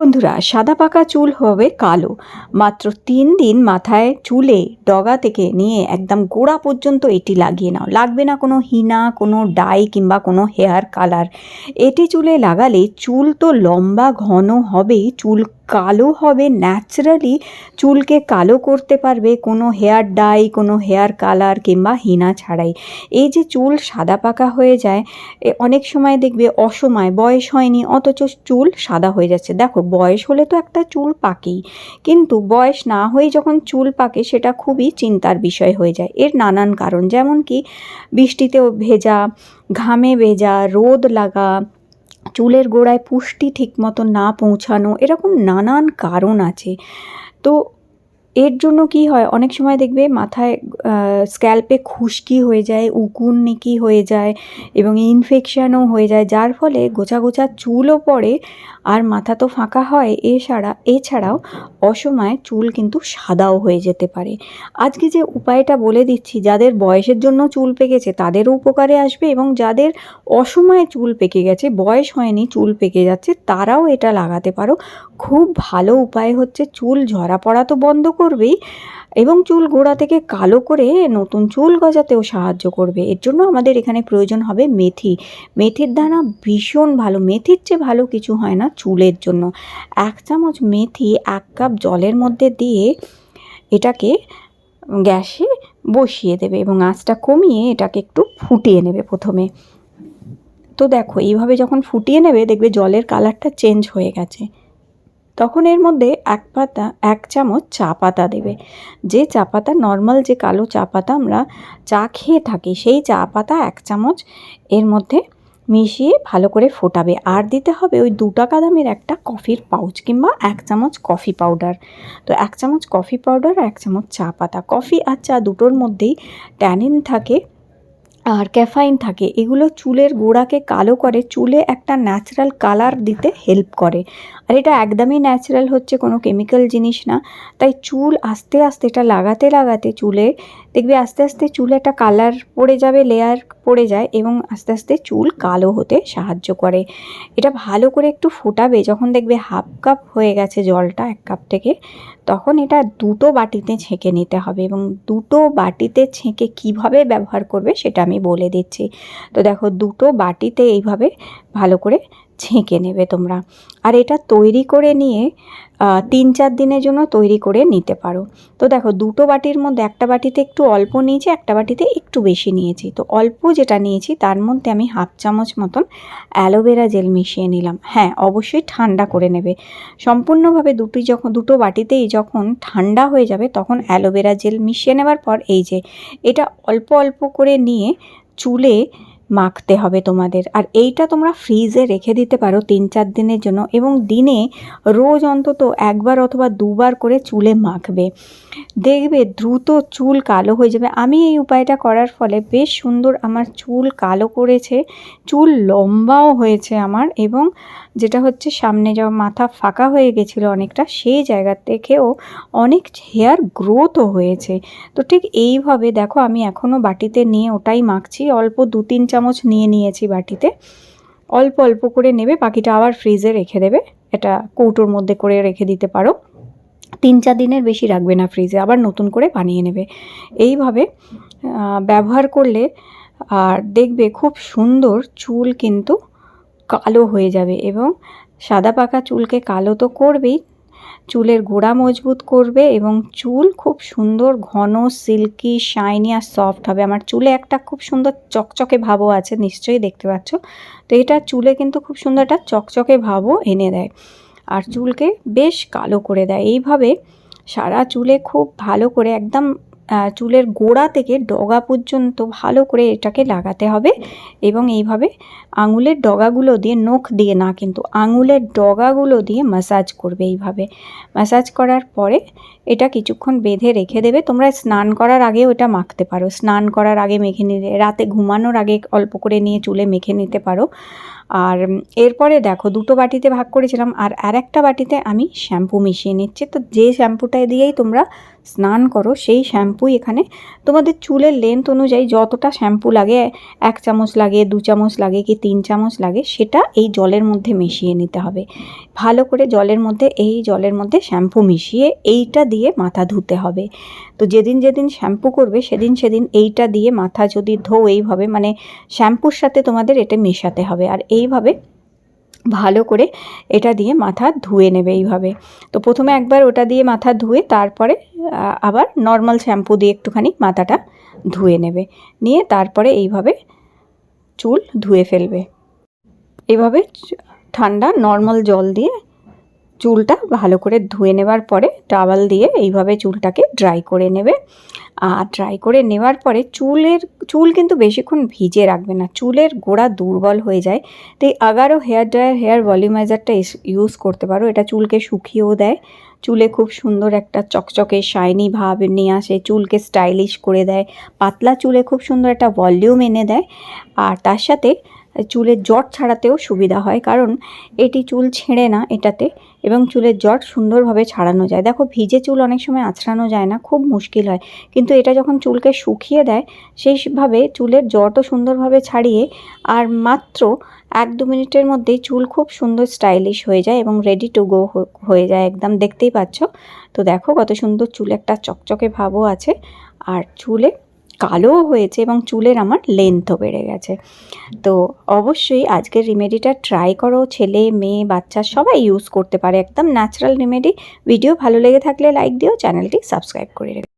বন্ধুরা, সাদা পাকা চুল হবে কালো। মাত্র তিন দিন মাথায় চুলে ডগা থেকে নিয়ে একদম গোড়া পর্যন্ত এটি লাগিয়ে নাও। লাগবে না কোনো হিনা, কোনো ডাই কিংবা কোনো হেয়ার কালার। এটি চুলে লাগালে চুল তো লম্বা, ঘন হবেই, চুল কালো হবে ন্যাচারালি চুলকে কালো করতে পারবে, কোনো হেয়ার ডাই কোনো হেয়ার কালার কিংবা হিনা ছাড়াই। এই যে চুল সাদা পাকা হয়ে যায় অনেক সময় দেখবে অসময়, বয়স হয়নি, অথচ চুল সাদা হয়ে যাচ্ছে। দেখো, বয়স হলে তো একটা চুল পাকেই, কিন্তু বয়স না হয়ে যখন চুল পাকে, সেটা খুবই চিন্তার বিষয় হয়ে যায়। এর নানান কারণ, যেমন কি বৃষ্টিতেও ভেজা, ঘামে ভেজা, রোদ লাগা চুলের গোড়ায় পুষ্টি ঠিকমতো না পৌঁছানো এরকম নানান কারণ আছে। তো এর জন্য কি হয়? অনেক সময় দেখবে মাথায় স্ক্যাল্পে খুশকি হয়ে যায় উকুন নিকি হয়ে যায় এবং ইনফেকশানও হয়ে যায়। যার ফলে গোছা গোছা চুলও পড়ে আর মাথা তো ফাঁকা হয়। এছাড়া, এছাড়াও অসময়ে চুল কিন্তু সাদাও হয়ে যেতে পারে। আজকে যে উপায়টা বলে দিচ্ছি, যাদের বয়সের জন্য চুল পেকেছে তাদেরও উপকারে আসবে এবং যাদের অসময়ে চুল পেকে গেছে, বয়স হয়নি, চুল পেকে যাচ্ছে, তারাও এটা লাগাতে পারো। খুব ভালো উপায় হচ্ছে চুল ঝরা পড়া তো বন্ধ করবেই এবং চুল গোড়া থেকে কালো করে নতুন চুল গজাতেও সাহায্য করবে। এর জন্য আমাদের এখানে প্রয়োজন হবে মেথি। মেথির দানা ভীষণ ভালো। মেথির চেয়ে ভালো কিছু হয় না চুলের জন্য। এক চামচ মেথি এক কাপ জলের মধ্যে দিয়ে এটাকে গ্যাসে বসিয়ে দেবে এবং আঁচটা কমিয়ে এটাকে একটু ফুটিয়ে নেবে প্রথমে। তো দেখো, এইভাবে যখন ফুটিয়ে নেবে দেখবে জলের কালারটা চেঞ্জ হয়ে গেছে। তখন এর মধ্যে এক পাতা, এক চামচ চা পাতা দেবে। যে চা পাতা নর্মাল যে কালো চা পাতা আমরা চা খেয়ে থাকি, সেই চা পাতা এক চামচ এর মধ্যে মিশিয়ে ভালো করে ফোটাবে। আর দিতে হবে ওই দু টাকা দামের একটা কফির পাউচ কিংবা এক চামচ কফি পাউডার। তো এক চামচ কফি পাউডার আর এক চামচ চা পাতা। কফি আর চা দুটোর মধ্যেই ট্যানিন থাকে। আর ক্যাফাইন থাকে। এগুলো চুলের গোড়াকে কালো করে, চুলে একটা ন্যাচারাল কালার দিতে হেল্প করে। আর এটা একদমই ন্যাচারাল হচ্ছে, কোনো কেমিক্যাল জিনিস না। তাই চুল আস্তে আস্তে, এটা লাগাতে লাগাতে চুলে দেখবে আস্তে আস্তে চুল একটা কালার পড়ে যাবে লেয়ার পড়ে যায় এবং আস্তে আস্তে চুল কালো হতে সাহায্য করে। এটা ভালো করে একটু ফোটাবে, যখন দেখবে হাফ কাপ হয়ে গেছে জলটা এক কাপ থেকে, তখন এটা দুটো বাটিতে ছেঁকে নিতে হবে এবং দুটো বাটিতে ছেঁকে কীভাবে ব্যবহার করবে সেটা আমি বলে দিচ্ছি। তো দেখো, দুটো বাটিতে এইভাবে ভালো করে ছেঁকে নেবে তোমরা। আর এটা তৈরি করে নিয়ে তিন চার দিনের জন্য তৈরি করে নিতে পারো। তো দেখো, দুটো বাটির মধ্যে, একটা বাটিতে একটু অল্প নিয়েছি, একটা বাটিতে একটু বেশি নিয়েছি। তো অল্প যেটা নিয়েছি, তার মধ্যে আমি হাফ চামচ মতন অ্যালোভেরা জেল মিশিয়ে নিলাম। হ্যাঁ অবশ্যই ঠান্ডা করে নেবে। সম্পূর্ণভাবে দুটি যখন দুটো বাটিতেই যখন ঠান্ডা হয়ে যাবে, তখন অ্যালোভেরা জেল মিশিয়ে নেবার পর, এই যে, এটা অল্প অল্প করে নিয়ে চুলে মাখতে হবে তোমাদের। আর এইটা তোমরা ফ্রিজে রেখে দিতে পারো তিন চার দিনের জন্য এবং দিনে রোজ অন্তত একবার অথবা দুবার করে চুলে মাখবে। দেখবে দ্রুত চুল কালো হয়ে যাবে। আমি এই উপায়টা করার ফলে বেশ সুন্দর আমার চুল কালো করেছে, চুল লম্বাও হয়েছে আমার এবং যেটা হচ্ছে সামনে যখন মাথা ফাঁকা হয়ে গেছিল অনেকটা, সেই জায়গা থেকেও অনেক হেয়ার গ্রোথও হয়েছে। তো ঠিক এইভাবে দেখো আমি এখনও বাটিতে নিয়ে ওটাই মাখছি। অল্প দু তিন চামচ নিয়ে নিয়েছি বাটিতে। অল্প অল্প করে নেবে, বাকিটা আবার ফ্রিজে রেখে দেবে। এটা কৌটোর মধ্যে করে রেখে দিতে পারো। তিন চার দিনের বেশি রাখবে না ফ্রিজে, আবার নতুন করে বানিয়ে নেবে। এইভাবে ব্যবহার করলে, আর দেখবে খুব সুন্দর চুল কিন্তু কালো হয়ে যাবে এবং সাদা পাকা চুলকে কালো তো করবেই চুলের গোড়া মজবুত করবে এবং চুল খুব সুন্দর ঘন সিল্কি শাইনি আর সফট হবে। আমার চুলে একটা খুব সুন্দর চকচকে ভাবও আছে, নিশ্চয়ই দেখতে পাচ্ছ। তো এটা চুলে কিন্তু খুব সুন্দর একটা চকচকে ভাবও এনে দেয়। আর চুলকে বেশ কালো করে দেয়। এইভাবে সারা চুলে খুব ভালো করে একদম চুলের গোড়া থেকে ডগা পর্যন্ত ভালো করে এটাকে লাগাতে হবে এবং এইভাবে আঙুলের ডগাগুলো দিয়ে নখ দিয়ে না, কিন্তু আঙুলের ডগাগুলো দিয়ে ম্যাসাজ করবে এইভাবে। ম্যাসাজ করার পরে এটা কিছুক্ষণ বেঁধে রেখে দেবে। তোমরা স্নান করার আগেও এটা মাখতে পারো। স্নান করার আগে মেখে নিলে, রাতে ঘুমানোর আগে অল্প করে নিয়ে চুলে মেখে নিতে পারো। আর এরপরে দেখো দুটো বাটিতে ভাগ করেছিলাম আর আর একটা বাটিতে আমি শ্যাম্পু মিশিয়ে নিচ্ছি। তো যে শ্যাম্পুটা দিয়েই তোমরা স্নান করো, সেই শ্যাম্পুই এখানে। তোমাদের চুলের লেন্থ অনুযায়ী যতটা শ্যাম্পু লাগে, এক চামচ লাগে, দু চামচ লাগে কি তিন চামচ লাগে, সেটা এই জলের মধ্যে মিশিয়ে নিতে হবে। ভালো করে জলের মধ্যে, এই জলের মধ্যে শ্যাম্পু মিশিয়ে এইটা দিয়ে মাথা ধুতে হবে। তো যেদিন যেদিন শ্যাম্পু করবে, সেদিন সেদিন এইটা দিয়ে মাথা যদি ধো এইভাবে মানে শ্যাম্পুর সাথে তোমাদের এটা মেশাতে হবে। আর এইভাবে ভালো করে এটা দিয়ে মাথা ধুয়ে নেবে এইভাবে। তো প্রথমে একবার ওটা দিয়ে মাথা ধুয়ে, তারপরে আবার নর্মাল শ্যাম্পু দিয়ে একটুখানি মাথাটা ধুয়ে নেবে। নিয়ে তারপরে এইভাবে চুল ধুয়ে ফেলবে। এভাবে ঠান্ডা নর্মাল জল দিয়ে চুলটা ভালো করে ধুয়ে নেবার পরে টাওয়াল দিয়ে এইভাবে চুলটাকে ড্রাই করে নেবে। আর ড্রাই করে নেওয়ার পরে চুলের, চুল কিন্তু বেশিক্ষণ ভিজে রাখবে না, চুলের গোড়া দুর্বল হয়ে যায়। তো এই আগারও হেয়ার ড্রায়ার হেয়ার ভলিউমাইজারটা ইউজ করতে পারো। এটা চুলকে শুকিয়েও দেয়, চুলে খুব সুন্দর একটা চকচকে শাইনি ভাব নিয়ে আসে, চুলকে স্টাইলিশ করে দেয়, পাতলা চুলে খুব সুন্দর একটা ভলিউম এনে দেয়। আর তার সাথে চুলের জট ছাড়াতেও সুবিধা হয়, কারণ এটি চুল ছেঁড়ে না এটাতে এবং চুলের জট সুন্দরভাবে ছাড়ানো যায়। দেখো, ভিজে চুল অনেক সময় আছড়ানো যায় না, খুব মুশকিল হয়। কিন্তু এটা যখন চুলকে শুকিয়ে দেয়, সেইভাবে চুলের জটও সুন্দরভাবে ছাড়িয়ে আর মাত্র এক দু মিনিটের মধ্যেই চুল খুব সুন্দর স্টাইলিশ হয়ে যায় এবং রেডি টু গো হয়ে যায় একদম। দেখতেই পাচ্ছ? তো দেখো, কত সুন্দর চুল একটা চকচকে ভাবও আছে। আর চুলে কালোও হয়েছে এবং চুলের আমার লেন্থও বেড়ে গেছে। তো অবশ্যই আজকের রিমেডিটা ট্রাই করো, ছেলে, মেয়ে, বাচ্চা সবাই ইউজ করতে পারে। একদম ন্যাচারাল রিমেডি ভিডিও ভালো লেগে থাকলে লাইক দিও চ্যানেলটি সাবস্ক্রাইব করে রেখো।